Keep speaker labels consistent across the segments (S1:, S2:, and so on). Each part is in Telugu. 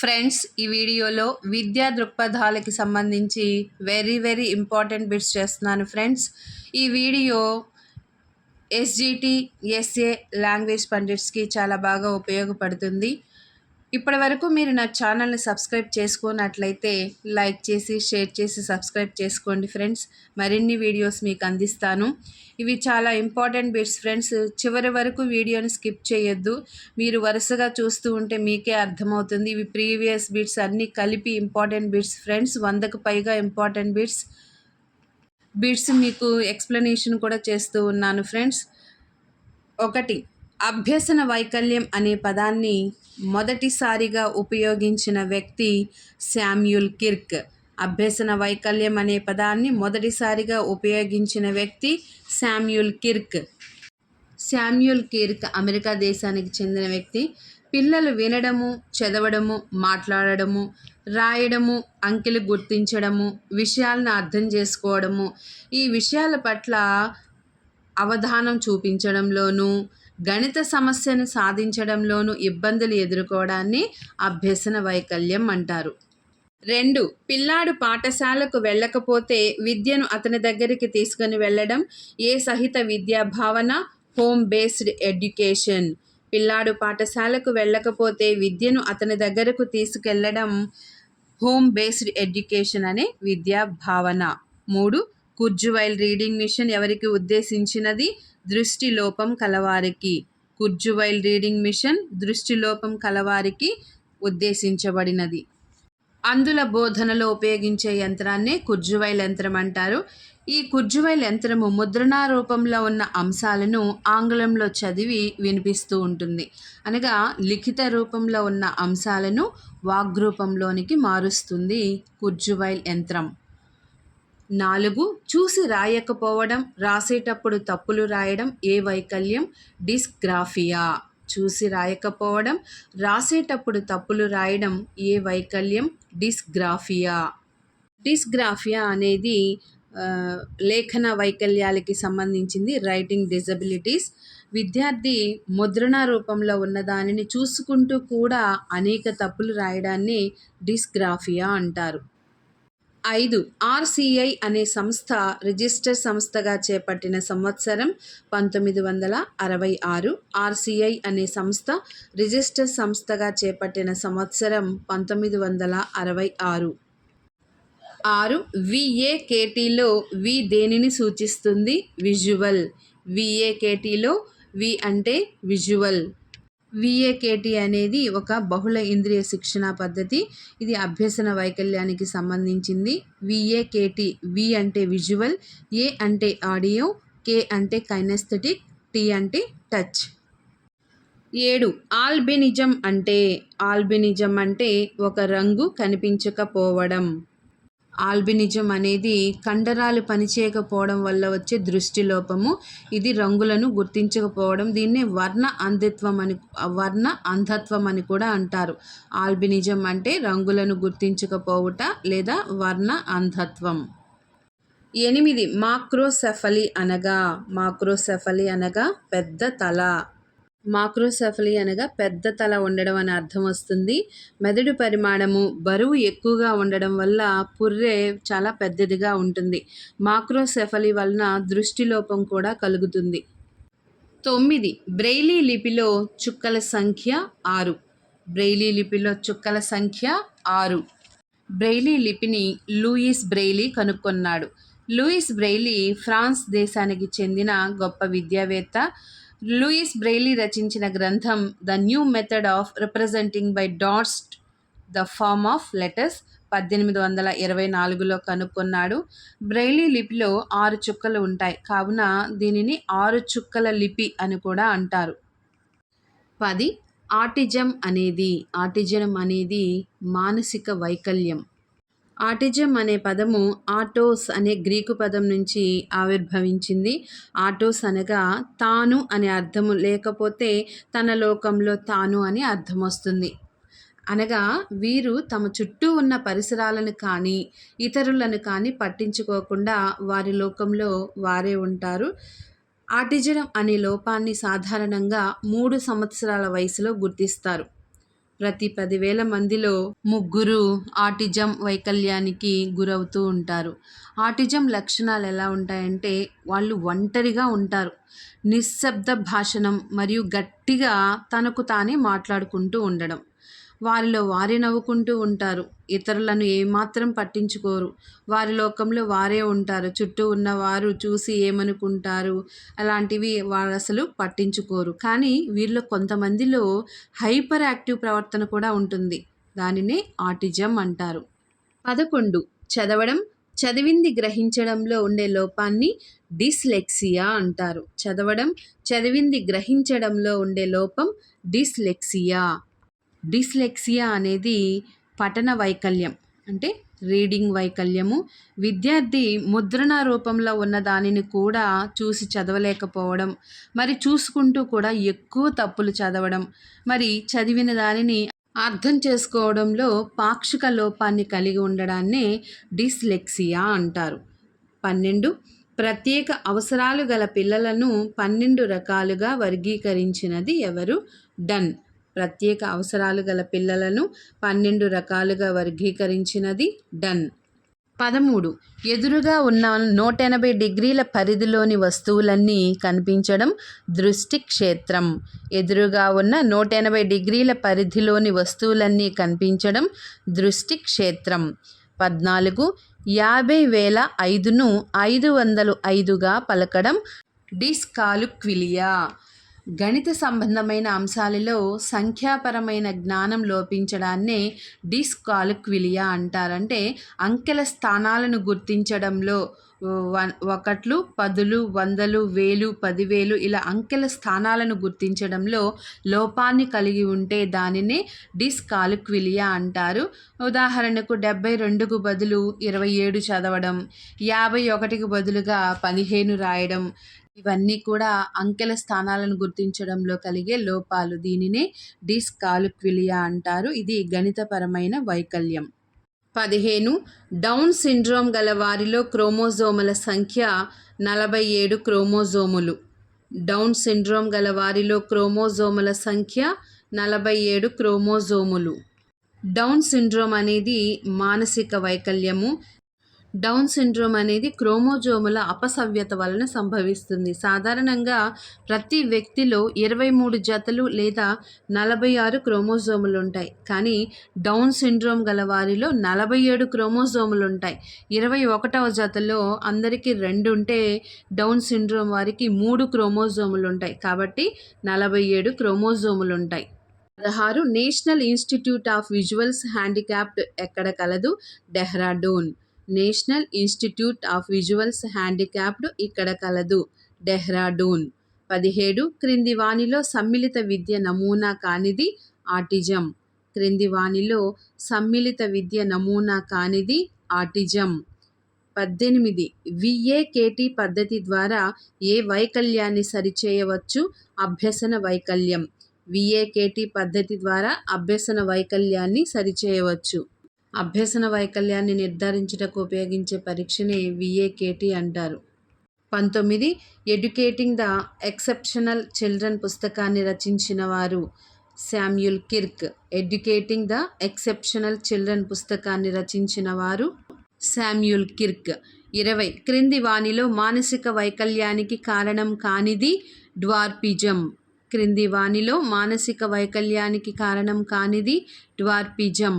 S1: ఫ్రెండ్స్ ఈ వీడియోలో విద్యా దృక్పథాలకి సంబంధించి వెరీ వెరీ ఇంపార్టెంట్ బిట్స్ చేస్తున్నాను ఫ్రెండ్స్ ఈ వీడియో ఎస్జిటి ఎస్ఏ లాంగ్వేజ్ పండిట్స్కి చాలా బాగా ఉపయోగపడుతుంది. ఇప్పటి వరకు మీరు నా ఛానల్ని సబ్స్క్రైబ్ చేసుకున్నట్లయితే లైక్ చేసి షేర్ చేసి సబ్స్క్రైబ్ చేసుకోండి ఫ్రెండ్స్. మరిన్ని వీడియోస్ మీకు అందిస్తాను. ఇవి చాలా ఇంపార్టెంట్ బిట్స్ ఫ్రెండ్స్. చివరి వరకు వీడియోని స్కిప్ చేయొద్దు. మీరు వరుసగా చూస్తూ ఉంటే మీకే అర్థమవుతుంది. ఇవి ప్రీవియస్ బిట్స్ అన్నీ కలిపి ఇంపార్టెంట్ బిట్స్ ఫ్రెండ్స్. వందకు పైగా ఇంపార్టెంట్ బిట్స్ బిట్స్ మీకు ఎక్స్ప్లెనేషన్ కూడా చేస్తూ ఉన్నాను ఫ్రెండ్స్. ఒకటి అభ్యసన వైకల్యం అనే పదాన్ని మొదటిసారిగా ఉపయోగించిన వ్యక్తి శామ్యుల్ కిర్క్. అభ్యసన వైకల్యం అనే పదాన్ని మొదటిసారిగా ఉపయోగించిన వ్యక్తి Samuel Kirk. Samuel Kirk America దేశానికి చెందిన వ్యక్తి. పిల్లలు వినడము చదవడము మాట్లాడడము రాయడము అంకెలు గుర్తించడము విషయాలను అర్థం చేసుకోవడము ఈ విషయాల పట్ల అవధానం చూపించడంలోనూ గణిత సమస్యను సాధించడంలోనూ ఇబ్బందులు ఎదుర్కోవడాన్ని అభ్యసన వైకల్యం అంటారు. రెండు పిల్లాడు పాఠశాలకు వెళ్ళకపోతే విద్యను అతని దగ్గరికి తీసుకుని వెళ్ళడం ఏ సహిత విద్యా భావన హోమ్ బేస్డ్ ఎడ్యుకేషన్ పిల్లాడు పాఠశాలకు వెళ్ళకపోతే విద్యను అతని దగ్గరకు తీసుకెళ్ళడం హోమ్ బేస్డ్ ఎడ్యుకేషన్ అనే విద్యా భావన మూడు కుర్జువైల్ రీడింగ్ మిషన్ ఎవరికి ఉద్దేశించినది? దృష్టిలోపం కలవారికి. కుర్జువైల్ రీడింగ్ మిషన్ దృష్టిలోపం కలవారికి ఉద్దేశించబడినది. అందుల బోధనలో ఉపయోగించే యంత్రాన్నే కుర్జువైల్ యంత్రం అంటారు. ఈ కుర్జువైల్ యంత్రము ముద్రణా రూపంలో ఉన్న అంశాలను ఆంగ్లంలో చదివి వినిపిస్తూ ఉంటుంది. అనగా లిఖిత రూపంలో ఉన్న అంశాలను వాగ్రూపంలోనికి మారుస్తుంది కుర్జువైల్ యంత్రం. నాలుగు చూసి రాయకపోవడం రాసేటప్పుడు తప్పులు రాయడం ఏ వైకల్యం? డిస్గ్రాఫియా. చూసి రాయకపోవడం రాసేటప్పుడు తప్పులు రాయడం ఏ వైకల్యం? డిస్గ్రాఫియా. డిస్గ్రాఫియా అనేది లేఖన వైకల్యాలకి సంబంధించింది రైటింగ్ డిజబిలిటీస్. విద్యార్థి ముద్రణ రూపంలో ఉన్న దానిని చూసుకుంటూ కూడా అనేక తప్పులు రాయడాన్ని డిస్గ్రాఫియా అంటారు. ఐదు. ఆర్సిఐ అనే సంస్థ రిజిస్టర్ సంస్థగా చేపట్టిన సంవత్సరం పంతొమ్మిది వందల అరవై ఆరు. ఆర్సిఐ అనే సంస్థ రిజిస్టర్ సంస్థగా చేపట్టిన సంవత్సరం పంతొమ్మిది వందల అరవై ఆరు. ఆరు. విఏకేటీలో వి దేనిని సూచిస్తుంది? విజువల్. విఏకేటీలో వి అంటే విజువల్. విఏకేటి అనేది ఒక బహుళ ఇంద్రియ శిక్షణ పద్ధతి. ఇది అభ్యసన వైకల్యానికి సంబంధించింది. విఏకేటి వి అంటే విజువల్ ఏ అంటే ఆడియో కే అంటే కైనెస్థెటిక్ టీ అంటే టచ్ ఏడు ఆల్బినిజం అంటే ఆల్బినిజం అంటే ఒక రంగు కనిపించకపోవడం. ఆల్బినిజం అనేది కండరాలు పనిచేయకపోవడం వల్ల వచ్చే దృష్టి లోపము. ఇది రంగులను గుర్తించకపోవడం దీన్ని వర్ణ అంధత్వం అని వర్ణ అంధత్వం అని కూడా అంటారు. ఆల్బినిజం అంటే రంగులను గుర్తించకపోవుట లేదా వర్ణ అంధత్వం. ఎనిమిది మాక్రోసెఫలి అనగా మాక్రోసెఫలి అనగా పెద్ద తల. మాక్రోసెఫలీ అనగా పెద్ద తల ఉండడం అని అర్థం వస్తుంది. మెదడు పరిమాణము బరువు ఎక్కువగా ఉండడం వల్ల పుర్రె చాలా పెద్దదిగా ఉంటుంది. మాక్రోసెఫలీ వలన దృష్టిలోపం కూడా కలుగుతుంది. తొమ్మిది. బ్రెయిలీ లిపిలో చుక్కల సంఖ్య ఆరు. బ్రెయిలీ లిపిలో చుక్కల సంఖ్య ఆరు. బ్రెయిలీ లిపిని లూయిస్ బ్రెయిలీ కనుక్కున్నాడు. లూయిస్ బ్రెయిలీ ఫ్రాన్స్ దేశానికి చెందిన గొప్ప విద్యావేత్త. లూయిస్ బ్రెయిలీ రచించిన గ్రంథం the new method of representing by dots the form of letters పద్దెనిమిది వందల ఇరవై నాలుగులో కనుక్కున్నాడు. బ్రెయిలీ లిపిలో ఆరు చుక్కలు ఉంటాయి. కావున దీనిని ఆరు చుక్కల లిపి అని కూడా అంటారు. పది. ఆటిజం అనేది ఆటిజం అనేది మానసిక వైకల్యం. ఆటిజం అనే పదము ఆటోస్ అనే గ్రీకు పదం నుంచి ఆవిర్భవించింది. ఆటోస్ అనగా తాను అనే అర్థము లేకపోతే తన లోకంలో తాను అని అర్థం వస్తుంది అనగా వీరు తమ చుట్టూ ఉన్న పరిసరాలను కానీ ఇతరులను కానీ పట్టించుకోకుండా వారి లోకంలో వారే ఉంటారు. ఆటిజం అనే లోపాన్ని సాధారణంగా మూడు సంవత్సరాల వయసులో గుర్తిస్తారు. ప్రతి పదివేల మందిలో ముగ్గురు ఆటిజం వైకల్యానికి గురవుతూ ఉంటారు. ఆటిజం లక్షణాలు ఎలా ఉంటాయంటే వాళ్ళు ఒంటరిగా ఉంటారు. నిశ్శబ్ద భాషణం మరియు గట్టిగా తనకు తానే మాట్లాడుకుంటూ ఉండడం. వారిలో వారే నవ్వుకుంటూ ఉంటారు. ఇతరులను ఏమాత్రం పట్టించుకోరు. వారి లోకంలో వారే ఉంటారు. చుట్టూ ఉన్నవారు చూసి ఏమనుకుంటారు? అలాంటివి వారు అసలు పట్టించుకోరు. కానీ వీరిలో కొంతమందిలో హైపర్ యాక్టివ్ ప్రవర్తన కూడా ఉంటుంది. దానినే ఆటిజం అంటారు. పదకొండు. చదవడం చదివింది గ్రహించడంలో ఉండే లోపాన్ని డిస్లెక్సియా అంటారు. చదవడం చదివింది గ్రహించడంలో ఉండే లోపం డిస్లెక్సియా. డిస్లెక్సియా అనేది పఠన వైకల్యం అంటే రీడింగ్ వైకల్యము. విద్యార్థి ముద్రణ రూపంలో ఉన్న దానిని కూడా చూసి చదవలేకపోవడం మరి చూసుకుంటూ కూడా ఎక్కువ తప్పులు చదవడం మరి చదివిన దానిని అర్థం చేసుకోవడంలో పాక్షిక లోపాన్ని కలిగి ఉండడాన్నే డిస్లెక్సియా అంటారు. పన్నెండు ప్రత్యేక అవసరాలు గల పిల్లలను పన్నెండు రకాలుగా వర్గీకరించినది ఎవరు? డన్. ప్రత్యేక అవసరాలు గల పిల్లలను పన్నెండు రకాలుగా వర్గీకరించినది. డన్. పదమూడు. ఎదురుగా ఉన్న నూట ఎనభై డిగ్రీల పరిధిలోని వస్తువులన్నీ కనిపించడం దృష్టి క్షేత్రం ఎదురుగా ఉన్న నూట ఎనభై డిగ్రీల పరిధిలోని వస్తువులన్నీ కనిపించడం దృష్టి క్షేత్రం పద్నాలుగు. యాభై వేల ఐదును ఐదు వందలు ఐదుగా పలకడం డిస్కాలుక్విలియా. గణిత సంబంధమైన అంశాలలో సంఖ్యాపరమైన జ్ఞానం లోపించడాన్నే డిస్కాలిక్విలియా అంటారంటే అంకెల స్థానాలను గుర్తించడంలో వన్ ఒకట్లు పదులు వందలు వేలు పదివేలు ఇలా అంకెల స్థానాలను గుర్తించడంలో లోపాన్ని కలిగి ఉంటే దానిని డిస్కాలిక్విలియా అంటారు. ఉదాహరణకు డెబ్బై రెండుకు బదులు ఇరవై ఏడు చదవడం యాభై ఒకటికి బదులుగా పదిహేను రాయడం ఇవన్నీ కూడా అంకెల స్థానాలను గుర్తించడంలో కలిగే లోపాలు. దీనినే డిస్కాలిక్విలియా అంటారు. ఇది గణితపరమైన వైకల్యం. పదిహేను. డౌన్ సిండ్రోమ్ గల వారిలో క్రోమోజోముల సంఖ్య నలభై ఏడు క్రోమోజోములు. డౌన్ సిండ్రోమ్ గల వారిలో క్రోమోజోముల సంఖ్య నలభై ఏడు క్రోమోజోములు. డౌన్ సిండ్రోమ్ అనేది మానసిక వైకల్యము. డౌన్ సిండ్రోమ్ అనేది క్రోమోజోముల అపసవ్యత వలన సంభవిస్తుంది. సాధారణంగా ప్రతి వ్యక్తిలో ఇరవై మూడు జతలు లేదా నలభై ఆరు క్రోమోజోములు ఉంటాయి. కానీ డౌన్ సిండ్రోమ్ గల వారిలో నలభై ఏడు క్రోమోజోములు ఉంటాయి. ఇరవై ఒకటవ జతలో అందరికీ రెండు ఉంటే డౌన్ సిండ్రోమ్ వారికి మూడు క్రోమోజోములు ఉంటాయి. కాబట్టి నలభై ఏడు క్రోమోజోములు ఉంటాయి. పదహారు national institute of visuals handicapped ఎక్కడ కలదు? Dehradun. National institute of visuals handicapped ఇక్కడ కలదు. డెహ్రాడూన్. పదిహేడు. క్రింది వాణిలో సమ్మిళిత విద్య నమూనా కానిది ఆటిజం. క్రింది వాణిలో సమ్మిళిత విద్య నమూనా కానిది ఆటిజం. పద్దెనిమిది. విఏకేటి పద్ధతి ద్వారా ఏ వైకల్యాన్ని సరిచేయవచ్చు? అభ్యసన వైకల్యం. విఏకేటి పద్ధతి ద్వారా అభ్యసన వైకల్యాన్ని సరిచేయవచ్చు. అభ్యసన వైకల్యాన్ని నిర్ధారించుటకు ఉపయోగించే పరీక్షని విఏకేటి అంటారు. పంతొమ్మిది. ఎడ్యుకేటింగ్ ద ఎక్సెప్షనల్ చిల్డ్రన్ పుస్తకాన్ని రచించిన వారు Samuel Kirk. Educating the exceptional children పుస్తకాన్ని రచించిన వారు శామ్యుల్ కిర్క్. ఇరవై. క్రింది వాణిలో మానసిక వైకల్యానికి కారణం కానిది డ్వార్పిజం క్రింది వాణిలో మానసిక వైకల్యానికి కారణం కానిది డ్వార్పిజం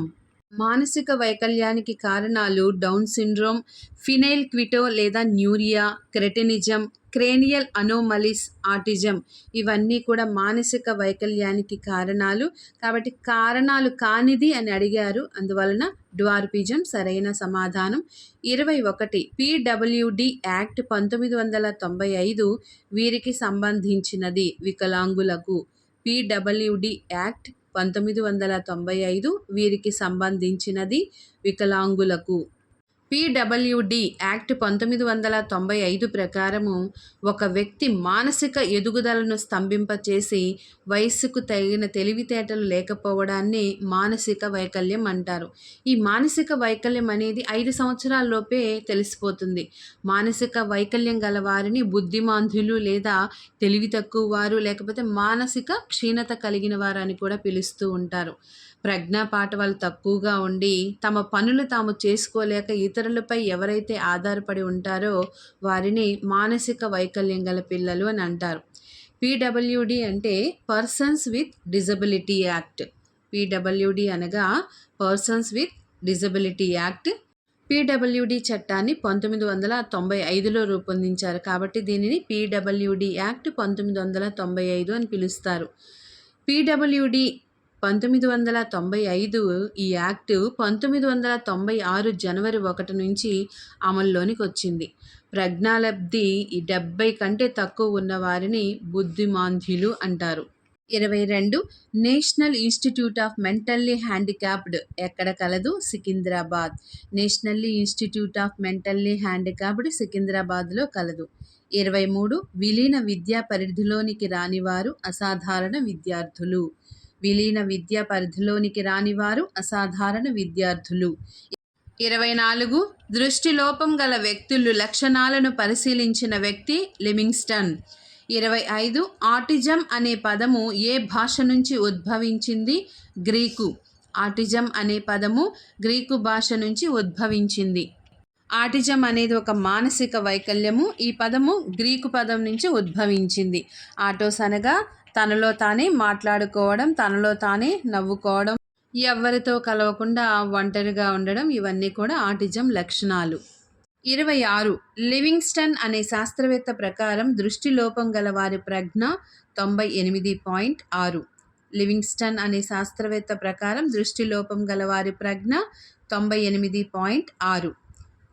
S1: మానసిక వైకల్యానికి కారణాలు డౌన్ సిండ్రోమ్ ఫినైల్ క్విటో లేదా న్యూరియా క్రెటినిజం క్రేనియల్ అనోమలిస్ ఆటిజం. ఇవన్నీ కూడా మానసిక వైకల్యానికి కారణాలు. కాబట్టి కారణాలు కానిది అని అడిగారు. అందువలన డ్వార్పిజం సరైన సమాధానం. ఇరవై ఒకటి. పిడబ్ల్యూడి యాక్ట్ పంతొమ్మిది వందల తొంభై ఐదు వీరికి సంబంధించినది వికలాంగులకు. పిడబ్ల్యూడి యాక్ట్ పంతొమ్మిది వందల తొంభై ఐదు వీరికి సంబంధించినది వికలాంగులకు. పిడబ్ల్యూడి యాక్ట్ పంతొమ్మిది వందల తొంభై ఐదు ప్రకారము ఒక వ్యక్తి మానసిక ఎదుగుదలను స్తంభింపచేసి వయస్సుకు తగిన తెలివితేటలు లేకపోవడాన్ని మానసిక వైకల్యం అంటారు. ఈ మానసిక వైకల్యం అనేది ఐదు సంవత్సరాల్లోపే తెలిసిపోతుంది. మానసిక వైకల్యం గల వారిని బుద్ధిమాంధులు లేదా తెలివి తక్కువ వారు లేకపోతే మానసిక క్షీణత కలిగిన వారు అని కూడా పిలుస్తూ ఉంటారు. ప్రజ్ఞా వాళ్ళు తక్కువగా ఉండి తమ పనులు తాము చేసుకోలేక ఇతరులపై ఎవరైతే ఆధారపడి ఉంటారో వారిని మానసిక వైకల్యం గల పిల్లలు అని అంటారు. పీడబ్ల్యూడి అంటే persons with disability act. PWD అనగా persons with disability act. PWD చట్టాన్ని పంతొమ్మిది వందల తొంభై ఐదులో రూపొందించారు కాబట్టి దీనిని పీడబ్ల్యూడి యాక్ట్ పంతొమ్మిది వందల తొంభై ఐదు అని పిలుస్తారు. పీడబ్ల్యూడి పంతొమ్మిది వందల తొంభై ఐదు ఈ యాక్ట్ పంతొమ్మిది వందల తొంభై ఆరు జనవరి ఒకటి నుంచి అమల్లోనికి వచ్చింది. ప్రజ్ఞాలబ్ధి డెబ్బై కంటే తక్కువ ఉన్న వారిని అంటారు. ఇరవై రెండు national institute of mentally handicapped ఎక్కడ కలదు? Secunderabad. Nationally institute of mentally handicapped సికింద్రాబాద్లో కలదు. ఇరవై మూడు విలీన విద్యా పరిధిలోనికి రానివారు అసాధారణ విద్యార్థులు. విలీన విద్యా పరిధిలోనికి రానివారు అసాధారణ విద్యార్థులు. ఇరవై నాలుగు దృష్టిలోపం గల వ్యక్తులు లక్షణాలను పరిశీలించిన వ్యక్తి లివింగ్స్టన్ ఇరవై ఐదు ఆటిజం అనే పదము ఏ భాష నుంచి ఉద్భవించింది? గ్రీకు. ఆటిజం అనే పదము గ్రీకు భాష నుంచి ఉద్భవించింది. ఆటిజం అనేది ఒక మానసిక వైకల్యము. ఈ పదము గ్రీకు పదం నుంచి ఉద్భవించింది. ఆటోస్ అనగా తనలో తానే మాట్లాడుకోవడం తనలో తానే నవ్వుకోవడం ఎవరితో కలవకుండా ఒంటరిగా ఉండడం ఇవన్నీ కూడా ఆటిజం లక్షణాలు. ఇరవై ఆరు లివింగ్స్టన్ అనే శాస్త్రవేత్త ప్రకారం దృష్టిలోపం గల వారి ప్రజ్ఞ తొంభై ఎనిమిది పాయింట్ ఆరు. లివింగ్స్టన్ అనే శాస్త్రవేత్త ప్రకారం దృష్టిలోపం గల వారి ప్రజ్ఞ తొంభై ఎనిమిది పాయింట్ ఆరు.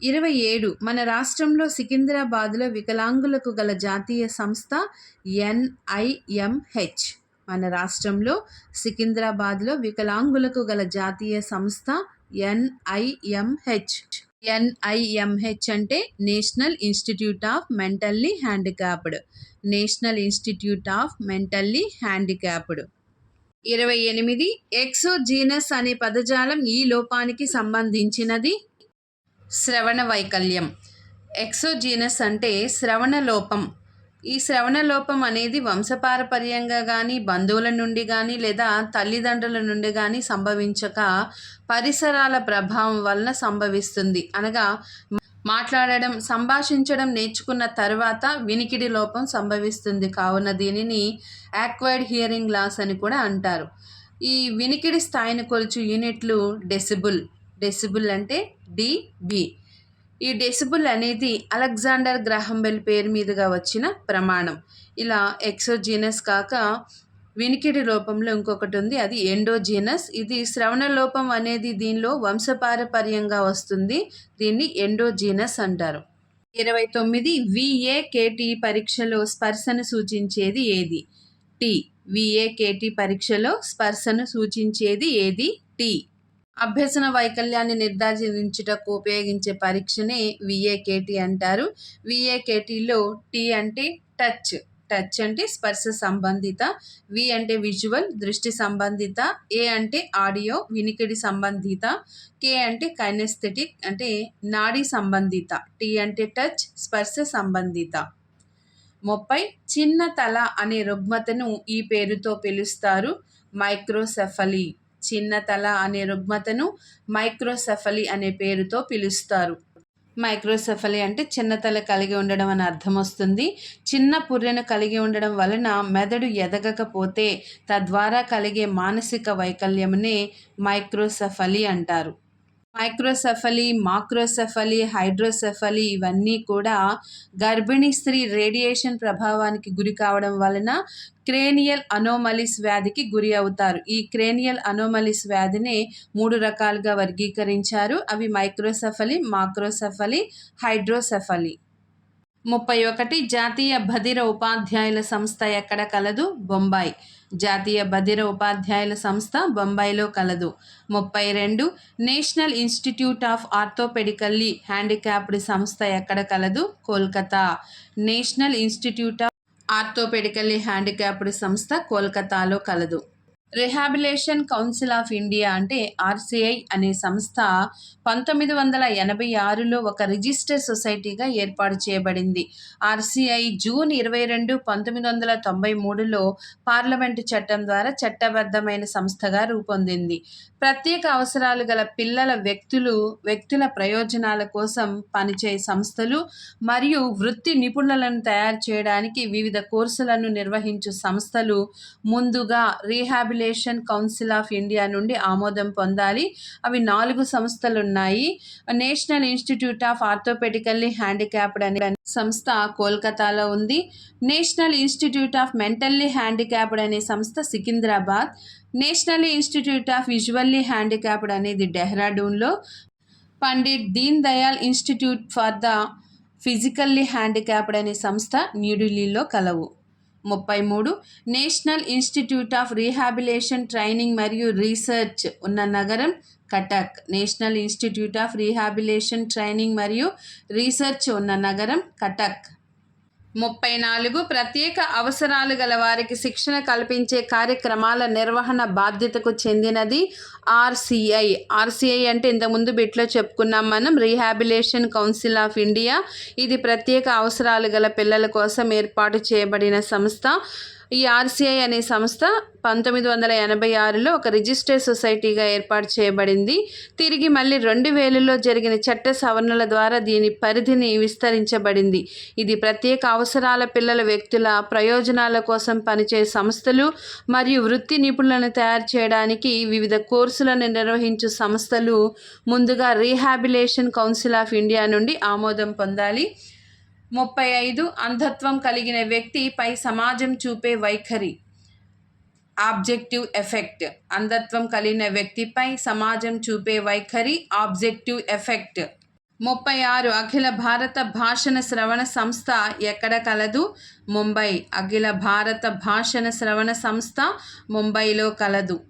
S1: ఇరవై ఏడు. మన రాష్ట్రంలో సికింద్రాబాద్లో వికలాంగులకు గల జాతీయ సంస్థ ఎన్ఐఎంహెచ్ మన రాష్ట్రంలో సికింద్రాబాద్లో వికలాంగులకు గల జాతీయ సంస్థ ఎన్ఐఎంహెచ్ ఎన్ఐఎంహెచ్ అంటే national institute of mentally handicapped. National institute of mentally handicapped. ఇరవై ఎనిమిది. ఎక్సోజీనస్ అనే పదజాలం ఈ లోపానికి సంబంధించినది. శ్రవణ వైకల్యం. ఎక్సోజీనస్ అంటే శ్రవణ లోపం. ఈ శ్రవణ లోపం అనేది వంశపారపర్యంగా కానీ బంధువుల నుండి కానీ లేదా తల్లిదండ్రుల నుండి కానీ సంభవించక పరిసరాల ప్రభావం వలన సంభవిస్తుంది. అనగా మాట్లాడడం సంభాషించడం నేర్చుకున్న తర్వాత వినికిడి లోపం సంభవిస్తుంది. కావున దీనిని యాక్వైర్డ్ హియరింగ్ లాస్ అని కూడా అంటారు. ఈ వినికిడి స్థాయిని కొలుచు యూనిట్లు డెసిబుల్. డెసిబుల్ అంటే డిబి ఈ డెసిబుల్ అనేది అలెగ్జాండర్ గ్రాహంబెల్ పేరు మీదుగా వచ్చిన ప్రమాణం. ఇలా ఎక్సోజీనస్ కాక వినికిడి లోపంలో ఇంకొకటి ఉంది అది ఎండోజీనస్. ఇది శ్రవణ లోపం అనేది దీనిలో వంశపారపర్యంగా వస్తుంది దీన్ని ఎండోజీనస్ అంటారు. ఇరవై తొమ్మిది విఏకేటి పరీక్షలో స్పర్శను సూచించేది ఏది? టీ. విఏకేటి పరీక్షలో స్పర్శను సూచించేది ఏది? టీ. అభ్యసన వైకల్యాన్ని నిర్ధారించుటకు ఉపయోగించే పరీక్షనే విఏకేటి అంటారు. విఏకేటీలో టీ అంటే టచ్ టచ్ అంటే స్పర్శ సంబంధిత. వి అంటే విజువల్ దృష్టి సంబంధిత. ఏ అంటే ఆడియో వినికిడి సంబంధిత. కే అంటే కైనెస్థెటిక్ అంటే నాడీ సంబంధిత. టీ అంటే టచ్ స్పర్శ సంబంధిత. ముప్పై చిన్న తల అనే రుగ్మతను ఈ పేరుతో పిలుస్తారు. మైక్రోసెఫలీ చిన్న తల అనే రుగ్మతను మైక్రోసెఫలి అనే పేరుతో పిలుస్తారు. మైక్రోసెఫలి అంటే చిన్న తల కలిగి ఉండడం అని అర్థం వస్తుంది. చిన్న పుర్రెను కలిగి ఉండడం వలన మెదడు ఎదగకపోతే తద్వారా కలిగే మానసిక వైకల్యమునే మైక్రోసెఫలి అంటారు. మైక్రోసెఫలీ మాక్రోసెఫలీ హైడ్రోసెఫలీ ఇవన్నీ కూడా గర్భిణీ స్త్రీ రేడియేషన్ ప్రభావానికి గురి కావడం వలన క్రేనియల్ అనోమలిస్ వ్యాధికి గురి అవుతారు. ఈ క్రేనియల్ అనోమలిస్ వ్యాధిని మూడు రకాలుగా వర్గీకరించారు. అవి మైక్రోసెఫలీ మాక్రోసెఫలీ హైడ్రోసెఫలీ. ముప్పై ఒకటి జాతీయ బధిర ఉపాధ్యాయుల సంస్థ ఎక్కడ కలదు? బొంబాయి. జాతీయ బధిర ఉపాధ్యాయుల సంస్థ బొంబాయిలో కలదు. ముప్పై రెండు national institute of orthopedically handicapped సంస్థ ఎక్కడ కలదు? Kolkata. National institute of orthopedically handicapped సంస్థ కోల్కతాలో కలదు. రిహాబిలేషన్ కౌన్సిల్ ఆఫ్ ఇండియా అంటే ఆర్సిఐ అనే సంస్థ పంతొమ్మిది వందల ఎనభై ఆరులో ఒక రిజిస్టర్ సొసైటీగా ఏర్పాటు చేయబడింది. ఆర్సిఐ జూన్ ఇరవై రెండు పంతొమ్మిది వందల తొంభై మూడులో పార్లమెంటు చట్టం ద్వారా చట్టబద్ధమైన సంస్థగా రూపొందింది. ప్రత్యేక అవసరాలు గల పిల్లల వ్యక్తులు వ్యక్తుల ప్రయోజనాల కోసం పనిచేయ సంస్థలు మరియు వృత్తి నిపుణులను తయారు చేయడానికి వివిధ కోర్సులను నిర్వహించు సంస్థలు ముందుగా రెగ్యులేషన్ కౌన్సిల్ ఆఫ్ ఇండియా నుండి ఆమోదం పొందాలి. అవి నాలుగు సంస్థలు ఉన్నాయి national institute of orthopaedically handicapped అనే సంస్థ కోల్కతాలో ఉంది. National institute of mentally handicapped అనే సంస్థ Secunderabad. National institute of visually handicapped అనేది డెహ్రాడూన్లో. Pandit Deen Dayal institute for the physically handicapped అనే సంస్థ న్యూఢిల్లీలో కలవు. ముప్పై మూడు national institute of rehabilitation training మరియు రీసెర్చ్ ఉన్న నగరం Cuttack. National institute of rehabilitation training మరియు రీసెర్చ్ ఉన్న నగరం కటక్. ముప్పై నాలుగు ప్రత్యేక అవసరాలు గల వారికి శిక్షణ కల్పించే కార్యక్రమాల నిర్వహణ బాధ్యతకు చెందినది ఆర్సిఐ. ఆర్సిఐ అంటే ఇంతకుముందు బిట్లో చెప్పుకున్నాం మనం రీహాబిలేషన్ కౌన్సిల్ ఆఫ్ ఇండియా. ఇది ప్రత్యేక అవసరాలు గల పిల్లల కోసం ఏర్పాటు చేయబడిన సంస్థ. ఈ ఆర్సిఐ అనే సంస్థ పంతొమ్మిది వందల ఎనభై ఆరులో ఒక రిజిస్టర్ సొసైటీగా ఏర్పాటు చేయబడింది. తిరిగి మళ్ళీ రెండు వేలలో జరిగిన చట్ట సవరణల ద్వారా దీని పరిధిని విస్తరించబడింది. ఇది ప్రత్యేక అవసరాల పిల్లల వ్యక్తుల ప్రయోజనాల కోసం పనిచేసే సంస్థలు మరియు వృత్తి నిపుణులను తయారు చేయడానికి వివిధ కోర్సులను నిర్వహించు సంస్థలు ముందుగా రీహాబిలేషన్ కౌన్సిల్ ఆఫ్ ఇండియా నుండి ఆమోదం పొందాలి. ముప్పై ఐదు అంధత్వం కలిగిన వ్యక్తిపై సమాజం చూపే వైఖరి. Objective effect. అంధత్వం కలిగిన వ్యక్తిపై సమాజం చూపే వైఖరి ఆబ్జెక్టివ్ ఎఫెక్ట్. ముప్పై ఆరు అఖిల భారత భాషణ శ్రవణ సంస్థ ఎక్కడ కలదు? ముంబై. అఖిల భారత భాషణ శ్రవణ సంస్థ ముంబైలో కలదు.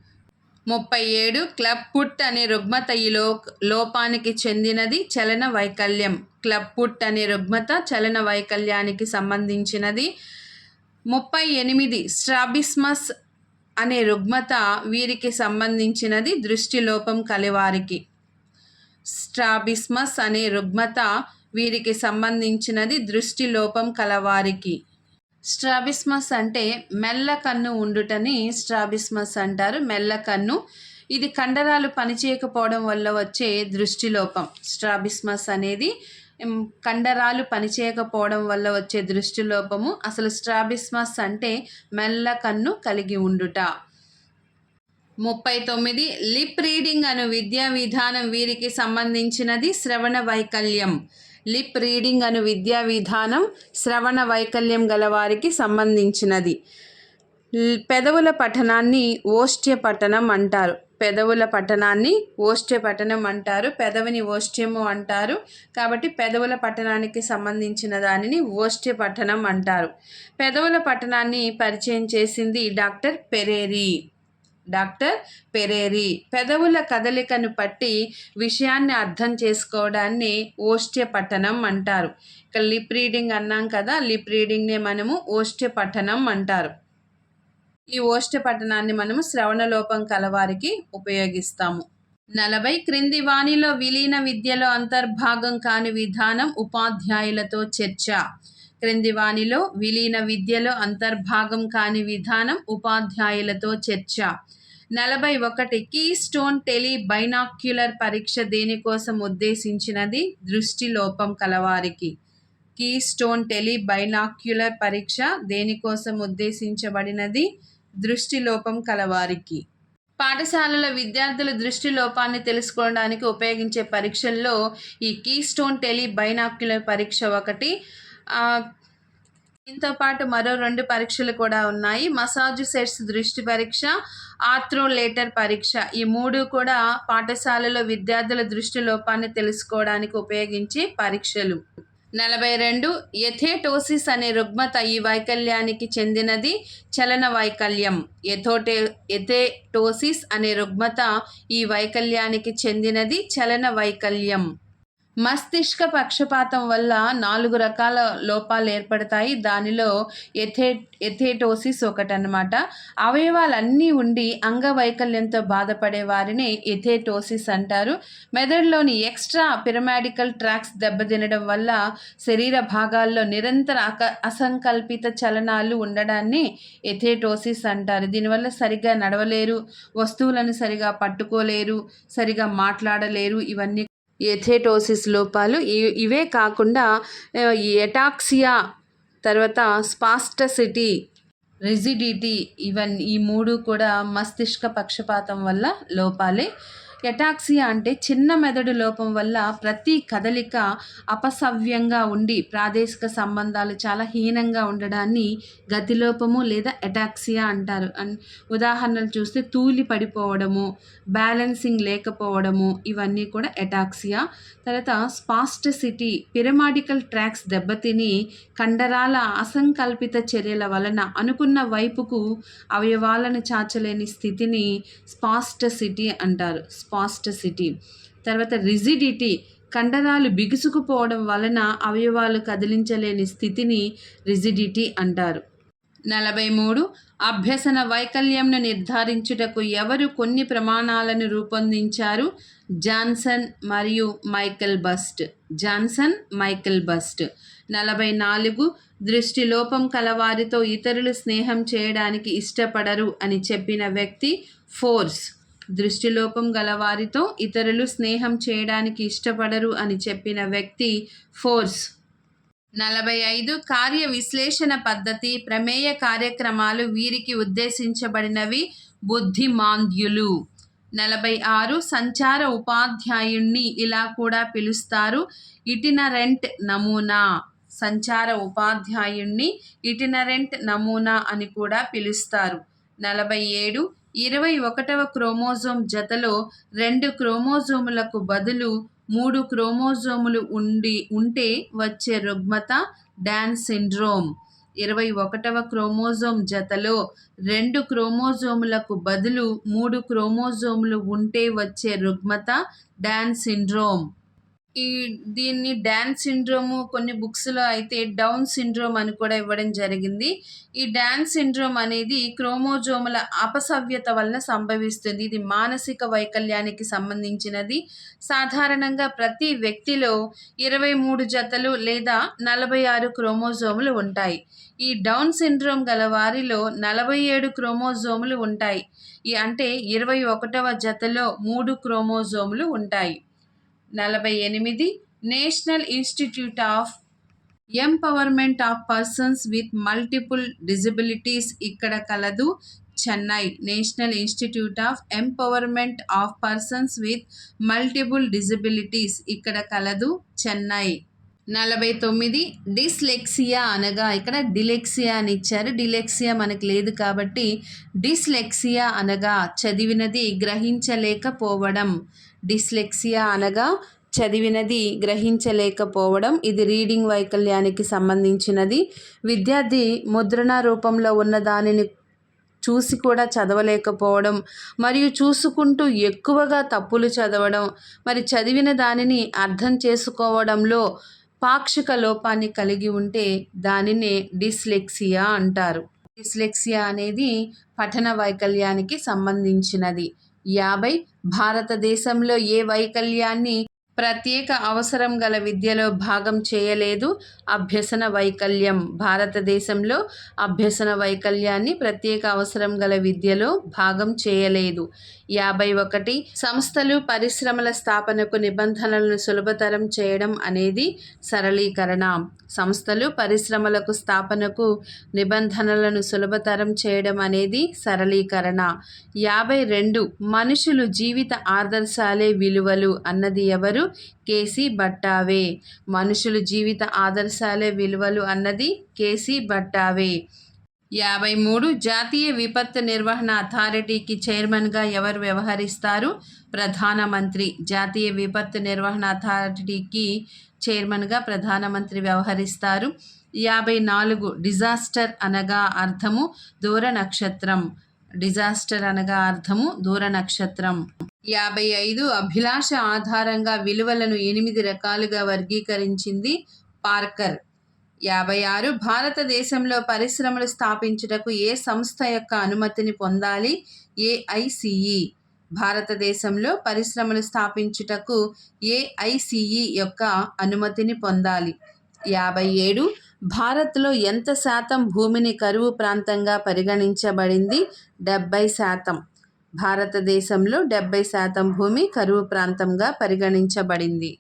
S1: ముప్పై ఏడు క్లబ్ పుట్ అనే రుగ్మత ఈ లో లోపానికి చెందినది చలన వైకల్యం. క్లబ్ పుట్ అనే రుగ్మత చలన వైకల్యానికి సంబంధించినది. ముప్పై ఎనిమిది స్ట్రాబిస్మస్ అనే రుగ్మత వీరికి సంబంధించినది దృష్టి లోపం కలివారికి. స్ట్రాబిస్మస్ అనే రుగ్మత వీరికి సంబంధించినది దృష్టి లోపం కలవారికి. స్ట్రాబిస్మస్ అంటే మెల్ల కన్ను ఉండుటని స్ట్రాబిస్మస్ అంటారు. మెల్ల కన్ను. ఇది కండరాలు పనిచేయకపోవడం వల్ల వచ్చే దృష్టిలోపం. స్ట్రాబిస్మస్ అనేది కండరాలు పనిచేయకపోవడం వల్ల వచ్చే దృష్టిలోపము. అసలు స్ట్రాబిస్మస్ అంటే మెల్ల కన్ను కలిగి ఉండుట. ముప్పై తొమ్మిది. లిప్ రీడింగ్ అను విద్యా విధానం వీరికి సంబంధించినది శ్రవణ వైకల్యం. లిప్ రీడింగ్ అను విద్యా విధానం శ్రవణ వైకల్యం గలవారికి సంబంధించినది. పెదవుల పఠనాన్ని ఓష్ట్య పఠనం అంటారు. పెదవుల పఠనాన్ని ఓష్ట్య పఠనం అంటారు. పెదవిని ఓష్ట్యము అంటారు. కాబట్టి పెదవుల పఠనానికి సంబంధించిన దానిని ఓష్ట్య పఠనం అంటారు. పెదవుల పఠనాన్ని పరిచయం చేసింది డాక్టర్ పెరేరి. డాక్టర్ పెరేరి. పెదవుల కదలికను పట్టి విషయాన్ని అర్థం చేసుకోవడాన్ని ఓష్ట్య పఠనం అంటారు. ఇక్కడ లిప్ రీడింగ్ అన్నాం కదా లిప్ రీడింగ్నే మనము ఓష్ట్య పఠనం అంటారు. ఈ ఓష్ట్య పఠనాన్ని మనము శ్రవణ లోపం కలవారికి ఉపయోగిస్తాము. నలభై క్రింది వాణిలో విలీన విద్యలో అంతర్భాగం కాని విధానం ఉపాధ్యాయులతో చర్చ. క్రింది వాణిలో విలీన విద్యలో అంతర్భాగం కాని విధానం ఉపాధ్యాయులతో చర్చ. నలభై ఒకటి కీ స్టోన్ టెలి బైనాక్యులర్ పరీక్ష దేనికోసం ఉద్దేశించినది దృష్టి లోపం కలవారికి. కీ స్టోన్ టెలి బైనాక్యులర్ పరీక్ష దేనికోసం ఉద్దేశించబడినది దృష్టి లోపం కలవారికి. పాఠశాలలో విద్యార్థుల దృష్టి లోపాన్ని తెలుసుకోవడానికి ఉపయోగించే పరీక్షల్లో ఈ కీ స్టోన్ టెలి బైనాక్యులర్ పరీక్ష ఒకటి దీంతో పాటు మరో రెండు పరీక్షలు కూడా ఉన్నాయి. మసాజ్ సెట్స్ దృష్టి పరీక్ష ఆర్థ్రోలేటర్ పరీక్ష. ఈ మూడు కూడా పాఠశాలలో విద్యార్థుల దృష్టి లోపాన్ని తెలుసుకోవడానికి ఉపయోగించే పరీక్షలు. నలభై రెండు ఎథేటోసిస్ అనే రుగ్మత ఈ వైకల్యానికి చెందినది. చలన వైకల్యం. ఎథోటే ఎథేటోసిస్ అనే రుగ్మత ఈ వైకల్యానికి చెందినది. చలన వైకల్యం. మస్తిష్క పక్షపాతం వల్ల నాలుగు రకాల లోపాలు ఏర్పడతాయి. దానిలో ఎథే ఎథేటోసిస్ ఒకటనమాట అవయవాలన్నీ ఉండి అంగవైకల్యంతో బాధపడే వారిని ఎథేటోసిస్ అంటారు. మెదడులోని ఎక్స్ట్రా పిరమాడికల్ ట్రాక్స్ దెబ్బతినడం వల్ల శరీర భాగాల్లో నిరంతర అక అసంకల్పిత చలనాలు ఉండడాన్ని ఎథేటోసిస్ అంటారు. దీనివల్ల సరిగా నడవలేరు వస్తువులను సరిగా పట్టుకోలేరు సరిగా మాట్లాడలేరు ఇవన్నీ ఎథేటోసిస్ లోపాలు ఇ- ఇవే కాకుండా ఎటాక్సియా తర్వాత స్పాస్టసిటీ రిజిడిటీ ఇవన్నీ ఈ మూడు కూడా మస్తిష్క పక్షపాతం వల్ల లోపాలే. ఎటాక్సియా అంటే చిన్న మెదడు లోపం వల్ల ప్రతి కదలిక అపసవ్యంగా ఉండి ప్రాదేశిక సంబంధాలు చాలా హీనంగా ఉండడాన్ని గతిలోపము లేదా ఎటాక్సియా అంటారు. అన్ ఉదాహరణలు చూస్తే తూలి పడిపోవడము బ్యాలెన్సింగ్ లేకపోవడము ఇవన్నీ కూడా ఎటాక్సియా తర్వాత స్పాస్టసిటీ పిరమాడికల్ ట్రాక్స్ దెబ్బతిని కండరాల అసంకల్పిత చర్యల వలన అనుకున్న వైపుకు అవయవాలను చాచలేని స్థితిని స్పాస్టసిటీ అంటారు. స్పాస్టసిటీ తర్వాత రిజిడిటీ కండరాలు బిగుసుకుపోవడం వలన అవయవాలు కదిలించలేని స్థితిని రిజిడిటీ అంటారు. నలభై మూడు. అభ్యసన వైకల్యంను నిర్ధారించుటకు ఎవరు కొన్ని ప్రమాణాలను రూపొందించారు? జాన్సన్ మరియు Michael Bust. Johnson Michael Bust. నలభై నాలుగు. దృష్టి లోపం కలవారితో ఇతరులు స్నేహం చేయడానికి ఇష్టపడరు అని చెప్పిన వ్యక్తి ఫోర్స్. దృష్టిలోపం గలవారితో ఇతరులు స్నేహం చేయడానికి ఇష్టపడరు అని చెప్పిన వ్యక్తి ఫోర్స్. నలభై ఐదు కార్య విశ్లేషణ పద్ధతి ప్రమేయ కార్యక్రమాలు వీరికి ఉద్దేశించబడినవి బుద్ధిమాంద్యులు. నలభై ఆరు సంచార ఉపాధ్యాయుణ్ణి ఇలా కూడా పిలుస్తారు. ఇటినరెంట్ నమూనా. సంచార ఉపాధ్యాయుణ్ణి ఇటినరెంట్ నమూనా అని కూడా పిలుస్తారు. నలభై ఏడు ఇరవై ఒకటవ క్రోమోజోమ్ జతలో రెండు క్రోమోజోములకు బదులు మూడు క్రోమోజోములు ఉండి ఉంటే వచ్చే రుగ్మత డాన్ సిండ్రోమ్. ఇరవై ఒకటవ క్రోమోజోమ్ జతలో రెండు క్రోమోజోములకు బదులు మూడు క్రోమోజోములు ఉంటే వచ్చే రుగ్మత డాన్ సిండ్రోమ్. ఈ దీన్ని డాన్ సిండ్రోము కొన్ని బుక్స్లో అయితే డౌన్ సిండ్రోమ్ అని కూడా ఇవ్వడం జరిగింది. ఈ డాన్ సిండ్రోమ్ అనేది క్రోమోజోముల అపసవ్యత వలన సంభవిస్తుంది. ఇది మానసిక వైకల్యానికి సంబంధించినది. సాధారణంగా ప్రతి వ్యక్తిలో ఇరవై మూడు జతలు లేదా నలభై ఆరు క్రోమోజోములు ఉంటాయి. ఈ డౌన్ సిండ్రోమ్ గల వారిలో నలభై ఏడు క్రోమోజోములు ఉంటాయి. ఈ అంటే ఇరవై ఒకటవ జతలో మూడు క్రోమోజోములు ఉంటాయి. నలభై ఎనిమిది national institute of empowerment of persons with multiple disabilities ఇక్కడ కలదు. Chennai national institute of empowerment of persons with multiple disabilities ఇక్కడ కలదు. చెన్నై నలభై తొమ్మిది డిస్లెక్సియా అనగా ఇక్కడ డిలెక్సియా అని ఇచ్చారు. డిలెక్సియా మనకు లేదు కాబట్టి డిస్లెక్సియా అనగా చదివినది గ్రహించలేకపోవడం. డిస్లెక్సియా అనగా చదివినది గ్రహించలేకపోవడం ఇది రీడింగ్ వైకల్యానికి సంబంధించినది. విద్యార్థి ముద్రణ రూపంలో ఉన్న దానిని చూసి కూడా చదవలేకపోవడం మరియు చూసుకుంటూ ఎక్కువగా తప్పులు చదవడం మరి చదివిన దానిని అర్థం చేసుకోవడంలో పాక్షిక లోపాన్ని కలిగి ఉంటే దానినే డిస్లెక్సియా అంటారు. డిస్లెక్సియా అనేది పఠన వైకల్యానికి సంబంధించినది. యాభై. భారతదేశంలో ఏ వైకల్యాన్ని ప్రత్యేక అవసరం గల విద్యలో భాగం చేయలేదు. అభ్యసన వైకల్యం. భారతదేశంలో అభ్యసన వైకల్యాన్ని ప్రత్యేక అవసరం గల విద్యలో భాగం చేయలేదు. యాభై ఒకటి. సంస్థలు పరిశ్రమల స్థాపనకు నిబంధనలను సులభతరం చేయడం అనేది సరళీకరణ. సంస్థలు పరిశ్రమలకు స్థాపనకు నిబంధనలను సులభతరం చేయడం అనేది సరళీకరణ. యాభై రెండు. మనుషులు జీవిత ఆదర్శాలే విలువలు అన్నది ఎవరు? కేసీ బట్టావే. మనుషులు జీవిత ఆదర్శాలే విలువలు అన్నది కేసీ బట్టావే. యాభై మూడు జాతీయ విపత్తు నిర్వహణ అథారిటీకి చైర్మన్గా ఎవరు వ్యవహరిస్తారు? ప్రధానమంత్రి. జాతీయ విపత్తు నిర్వహణ అథారిటీకి చైర్మన్గా ప్రధానమంత్రి వ్యవహరిస్తారు. యాభై నాలుగు డిజాస్టర్ అనగా అర్థము దూర నక్షత్రం. డిజాస్టర్ అనగా అర్థము దూర నక్షత్రం. యాభై ఐదు అభిలాష ఆధారంగా విలువలను ఎనిమిది రకాలుగా వర్గీకరించింది పార్కర్. యాభై ఆరు భారతదేశంలో పరిశ్రమలు స్థాపించుటకు ఏ సంస్థ యొక్క అనుమతిని పొందాలి? ఏఐసిఈ. భారతదేశంలో పరిశ్రమలు స్థాపించుటకు ఏఐసిఈ యొక్క అనుమతిని పొందాలి. యాభై ఏడు భారత్లో ఎంత శాతం భూమిని కరువు ప్రాంతంగా పరిగణించబడింది? డెబ్బై శాతం. భారతదేశంలో డెబ్బై శాతం భూమి కరువు ప్రాంతంగా పరిగణించబడింది.